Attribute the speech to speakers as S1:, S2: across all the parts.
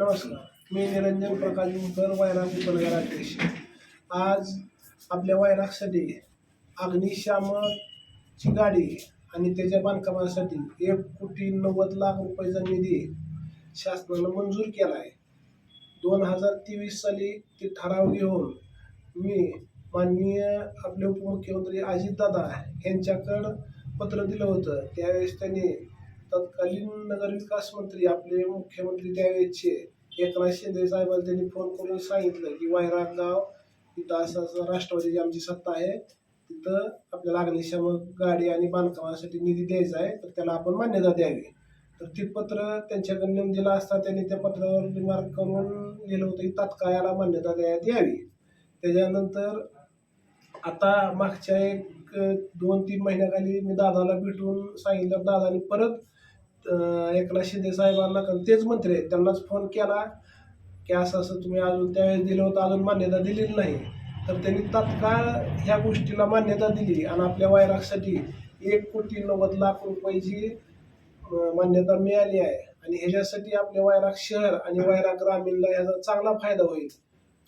S1: नमस्कार. मी निरंजन प्रकाश मुकर वैराग उपनगर अध्यक्ष. आज आपल्या वायरागसाठी अग्निशामकची गाडी आणि त्याच्या बांधकामासाठी एक कोटी नव्वद लाख रुपयाचा निधी शासनानं मंजूर केला आहे दोन हजार तेवीस साली ते ठराव घेऊन मी माननीय आपले उपमुख्यमंत्री अजितदादा यांच्याकडं पत्र दिलं होतं. त्यावेळेस त्यांनी तत्कालीन नगरविकास मंत्री आपले मुख्यमंत्री त्यावेळेचे एकनाथ शिंदे साहेबांना त्यांनी फोन करून सांगितलं की वायरागाव तिथं असं असं राष्ट्रवादीची आमची सत्ता आहे. तिथं आपल्याला अग्निशामक गाडी आणि बांधकामासाठी निधी द्यायचा आहे तर त्याला आपण मान्यता द्यावी. तर ते पत्र त्यांच्याकडे नेऊन दिलं असता त्यांनी त्या पत्रावर रिमार्क करून लिहिलं होतं की तात्काळ याला मान्यता देण्यात यावी त्याच्यानंतर आता मागच्या एक दोन तीन महिन्याखाली मी दादाला भेटून सांगितलं. दादाने परत एकनाथ शिंदे साहेबांना कारण तेच मंत्री आहेत. त्यांनाच फोन केला. की असं असं तुम्ही अजून त्यावेळेस दिलं होतं अजून मान्यता दिलेली नाही. तर त्यांनी तात्काळ ह्या गोष्टीला मान्यता दिली आणि आपल्या वैरागसाठी एक कोटी नव्वद लाख रुपयाची मान्यता मिळाली आहे. आणि ह्याच्यासाठी आपल्या वायराग शहर आणि वायराग ग्रामीणला ह्याचा चांगला फायदा होईल.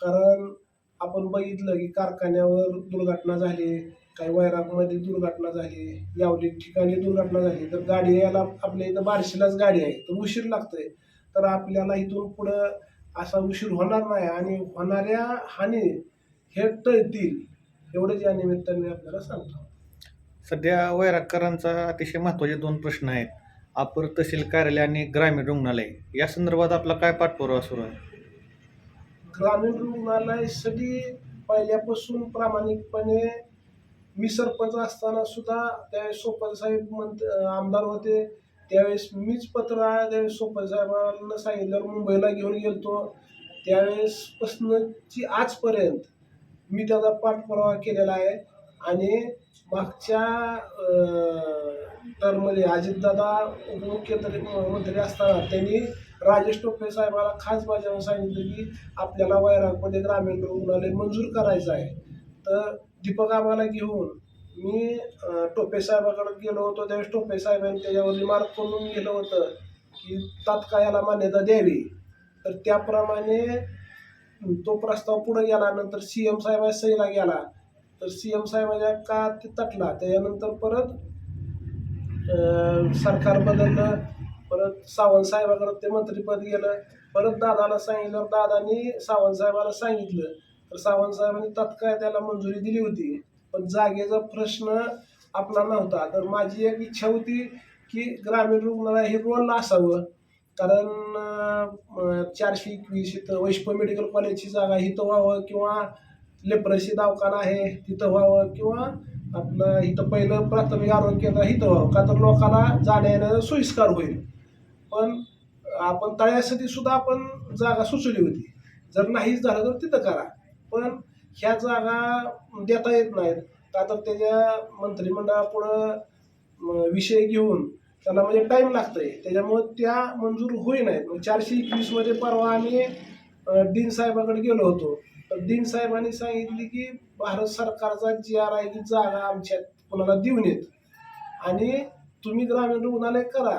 S1: कारण आपण बघितलं की कारखान्यावर दुर्घटना झाली. काही वैरागमध्ये दुर्घटना झाली यावली ठिकाणी दुर्घटना झाली तर गाडी यायला आपल्या इथं बारशीलाच गाडी आहे तर उशीर लागतोय. तर आपल्याला इथून पुढं असा उशीर होणार नाही आणि होणाऱ्या हानी हे टळतील एवढंच या निमित्ताने मी आपल्याला सांगतो.
S2: सध्या वैरागकरांचा अतिशय महत्त्वाचे दोन प्रश्न आहेत. अपर तहसील कार्यालय आणि ग्रामीण रुग्णालय या संदर्भात आपला काय पाठपुरावा सुरू आहे?
S1: ग्रामीण रुग्णालयासाठी पहिल्यापासून प्रामाणिकपणे मी सरपंच असताना सुद्धा त्यावेळेस सोपन साहेब मंत आमदार होते. त्यावेळेस मीच पत्र त्यावेळेस सोपन साहेबांना सांगितलं मुंबईला घेऊन गेलतो. त्यावेळेसपासूनची आजपर्यंत मी त्याचा पाठपुरावा केलेला आहे. आणि मागच्या टर्ममध्ये अजितदादा उपमुख्यमंत्री मंत्री असताना त्यांनी राजेश टोपे साहेबाला खास बजावून सांगितलं की आपल्याला वैरागमध्ये ग्रामीण रुग्णालय मंजूर करायचं आहे. तर दीपक आबाला घेऊन मी टोपे साहेबाकडे गेलो होतो. त्यावेळेस टोपे साहेबांनी त्याच्यावर रिमार्क करून गेलं होतं की तात्काळ याला मान्यता द्यावी. तर त्याप्रमाणे तो प्रस्ताव पुढे गेला. नंतर सी एम साहेबा सहीला गेला. तर सी एम साहेबाच्या का ते तटला. त्याच्यानंतर परत सरकार बदललं. परत सावंत साहेबाकडे ते मंत्रीपद गेलं. परत दादाला सांगितलं. दादानी सावंत साहेबाला सांगितलं. तर सावंत साहेबांनी तत्काळ त्याला मंजुरी दिली होती. पण जागेचा प्रश्न आपला नव्हता. तर माझी एक इच्छा होती की ग्रामीण रुग्णालय हे रोलला असावं. कारण चारशे एकवीस इथं वैष्णव मेडिकल कॉलेजची जागा इथं व्हावं किंवा लेप्रसी दवाखाना आहे तिथं व्हावं किंवा आपलं इथं पहिलं प्राथमिक आरोग्य केंद्र इथं व्हावं. का तर लोकांना जाण्या येणं सोयीस्कार होईल. पण आपण तळ्यासाठी सुद्धा आपण जागा सुचवली होती. जर नाहीच झालं तर तिथं करा. पण ह्या जागा देता येत नाहीत. का तर त्याच्या मंत्रिमंडळापुढं विषय घेऊन त्याला म्हणजे टाईम लागतंय. त्याच्यामुळे त्या मंजूर होई नाहीत. मग चारशे एकवीसमध्ये परवा आम्ही डीन साहेबाकडे गेलो होतो. तर डीन साहेबांनी सांगितली की भारत सरकारचा जी आर आय की जागा आमच्या कोणाला देऊन येत आणि तुम्ही ग्रामीण रुग्णालय करा.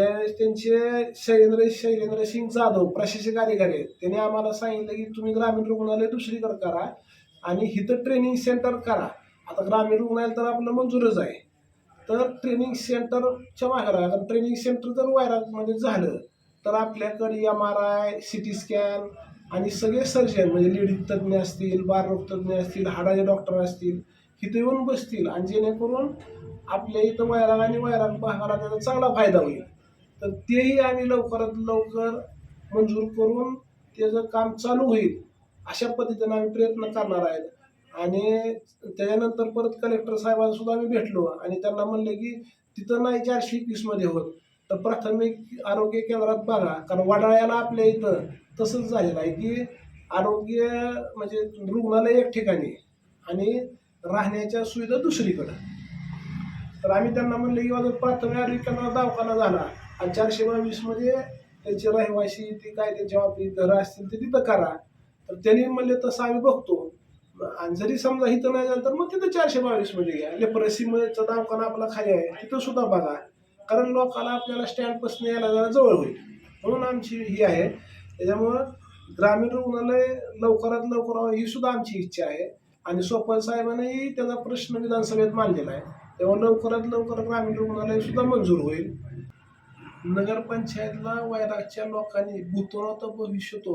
S1: त्यावेळेस त्यांचे शैलेंद्र शैलेंद्र सिंग जाधव प्रशासक अधिकारी आहेत. त्यांनी आम्हाला सांगितलं की तुम्ही ग्रामीण रुग्णालय दुसरीकडे करा आणि इथं ट्रेनिंग सेंटर करा. आता ग्रामीण रुग्णालय तर आपलं मंजूरच आहे. तर ट्रेनिंग सेंटरच्या मागे कारण ट्रेनिंग सेंटर जर वायरामध्ये झालं तर आपल्याकडे M R I C T scan आणि सगळे सर्जन म्हणजे लेडीज तज्ज्ञ असतील बालरोग तज्ज्ञ असतील हाडाचे डॉक्टर असतील इथं येऊन बसतील. आणि जेणेकरून आपल्या इथं वैराग आणि वैराग भागाला त्याचा चांगला फायदा होईल. तर तेही आम्ही लवकरात लवकर मंजूर करून त्याचं काम चालू होईल अशा पद्धतीनं आम्ही प्रयत्न करणार आहेत. आणि त्याच्यानंतर परत कलेक्टर साहेबांना सुद्धा आम्ही भेटलो आणि त्यांना म्हणलं की तिथं नाही चारशे एकवीसमध्ये होत तर प्राथमिक आरोग्य केंद्रात बघा कारण वडाळ्याला आपल्या इथं तसंच झालेलं आहे की आरोग्य म्हणजे रुग्णालय एक ठिकाणी आणि राहण्याच्या सुविधा दुसरीकडं. तर आम्ही त्यांना म्हणलं की माझं प्राथमिक आरोग्य केंद्रात दवाखाना झाला आणि चारशे बावीसमध्ये त्याचे रहिवासी ते काय त्यांच्या आपली घरं असतील ते तिथं करा. तर त्यांनी म्हणले तसं आम्ही बघतो. आणि जरी समजा इथं नाही झालं तर मग तिथं चारशे बावीसमध्ये घ्या. लेप्रसीचा दवाखाना आपला खाली आहे तिथं सुद्धा बघा. कारण लोकांना आपल्याला स्टँडपासून यायला जरा जवळ होईल. म्हणून आमची ही आहे. त्याच्यामुळं ग्रामीण रुग्णालय लवकरात लवकर ही सुद्धा आमची इच्छा आहे. आणि सोपल साहेबांनाही त्याचा प्रश्न विधानसभेत मांडलेला आहे. तेव्हा लवकरात लवकर ग्रामीण रुग्णालय सुद्धा मंजूर होईल. नगरपंचायतला वैरागच्या लोकांनी भूतोनो तर भविष्यतो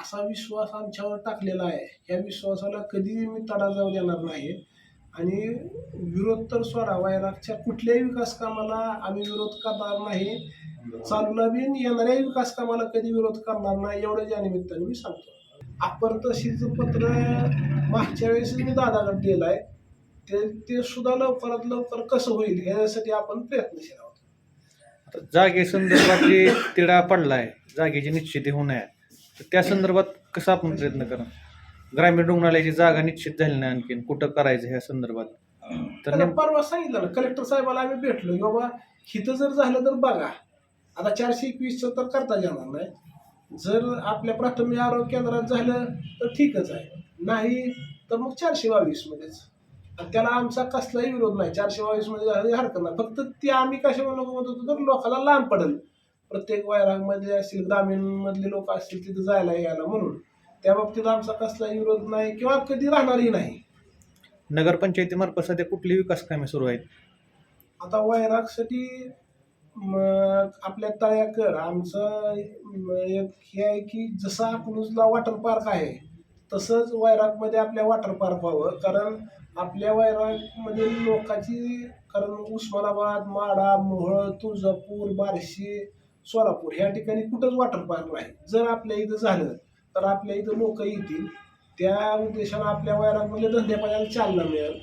S1: असा विश्वास आमच्यावर टाकलेला आहे. या विश्वासाला कधीही मी तडा जाऊ देणार नाही. आणि विरोध तर सोडा वैरागच्या कुठल्याही विकास कामाला आम्ही विरोध करणार नाही. चालूला बी येणाऱ्या विकास कामाला कधी विरोध करणार नाही एवढं या निमित्ताने मी सांगतो. अपर तशीच पत्र मागच्या वेळेस मी दादाकडे दिलं आहे ते ते सुद्धा लवकरात लवकर कसं होईल यासाठी आपण प्रयत्नशील आहोत.
S2: जागे संदर्भात जे तिढा पडलाय जागेची निश्चिती होणार तर त्या संदर्भात कसा आपण प्रयत्न करा? ग्रामीण रुग्णालयाची जागा निश्चित झाली नाही आणखीन. कुठं करायचं ह्या संदर्भात? तर
S1: त्याला
S2: नेम-
S1: परवा सांगितलं कलेक्टर साहेबाला आम्ही भेटलो. की बाबा हिथं जर झालं तर बघा. आता चारशे एकवीसचं तर करता येणार नाही. जर आपल्या प्राथमिक आरोग्य केंद्रात झालं तर ठीकच आहे. नाही तर मग चारशे बावीसमध्येच. आणि त्याला आमचा कसलाही विरोध नाही. चारशे बावीसमध्ये झालं हरकत नाही. फक्त ते आम्ही कशामुळे नको म्हणत होतो तर लोकांना लांब पडेल. प्रत्येक वैरागमध्ये असतील ग्रामीणमधले लोक असतील तिथं जायला यायला म्हणून. त्या बाबतीत आमचा कसलाही विरोध नाही किंवा कधी राहणारही नाही.
S2: नगरपंचायतीमार्फत सध्या कुठली विकास कामे सुरू आहेत?
S1: आता वैरागसाठी म, आपल्या तळ्याकर आमचं एक हे आहे की जसं अकलूजला वॉटर पार्क आहे तसंच वैरागमध्ये आपल्या वॉटर पार्क व्हावं. कारण आपल्या वैरागमध्ये लोकांची कारण उस्मानाबाद माडा मोहळ तुळजापूर बार्शी सोलापूर ह्या ठिकाणी कुठंच वॉटर पार्क नाही. जर आपल्या इथं झालं तर आपल्या इथं लोक येतील. त्या उद्देशानं आपल्या वैरागमधल्या धंदेपाण्याला चालना मिळेल.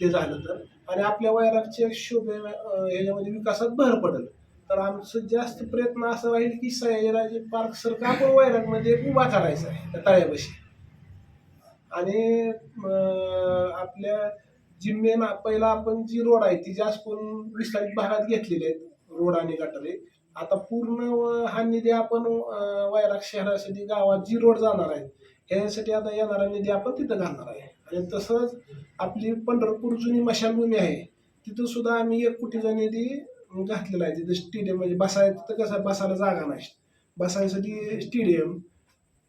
S1: ते झालं तर. आणि आपल्या वैरागच्या शोभे ह्याच्यामध्ये विकासात भर पडेल. तर आमचं जास्त प्रयत्न असा राहील की सयाजीराजे पार्क सरकार आपण वैरागमध्ये उभा करायचा आहे. त्या तळ्यापाशी. आणि आपल्या जी मेन पहिला आपण जी रोड आहे ती जास्त करून विस्तारित भागात घेतलेली आहेत रोड आणि गटारे आता पूर्ण हा निधी आपण वायराग शहरासाठी गावात जी रोड जाणार आहे ह्यासाठी आता येणारा निधी आपण तिथं घालणार आहे. आणि तसंच आपली पंढरपूर जुनी मशानभूमी आहे तिथं सुद्धा आम्ही एक कोटीचा निधी घातलेला आहे. तिथं स्टेडियम म्हणजे बसाय तिथं कसं आहे, बसायला जागा नाही. बसायसाठी स्टेडियम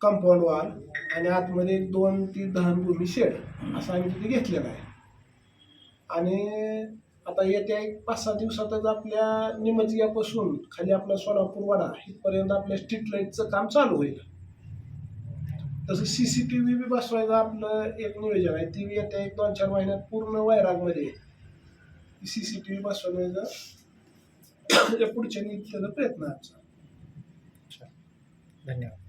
S1: कंपाऊंड वॉल आणि आतमध्ये एक दोन ती दहनभूमी शेड असं आम्ही तिथे घेतलेलं आहे. आणि आता येत्या एक पाच सहा दिवसातच आपल्या निमजग्यापासून खाली आपला सोलापूर वाडा इथपर्यंत आपल्या स्ट्रीट लाईटचं काम चालू होईल. तसं सी सी टी व्ही बी बसवायचं आपलं एक नियोजन आहे. ती येत्या एक दोन चार महिन्यात पूर्ण वैरागमध्ये सी सी टी व्ही बसवण्याचा पुढच्या नीतीचा प्रयत्न आमचा.
S2: धन्यवाद.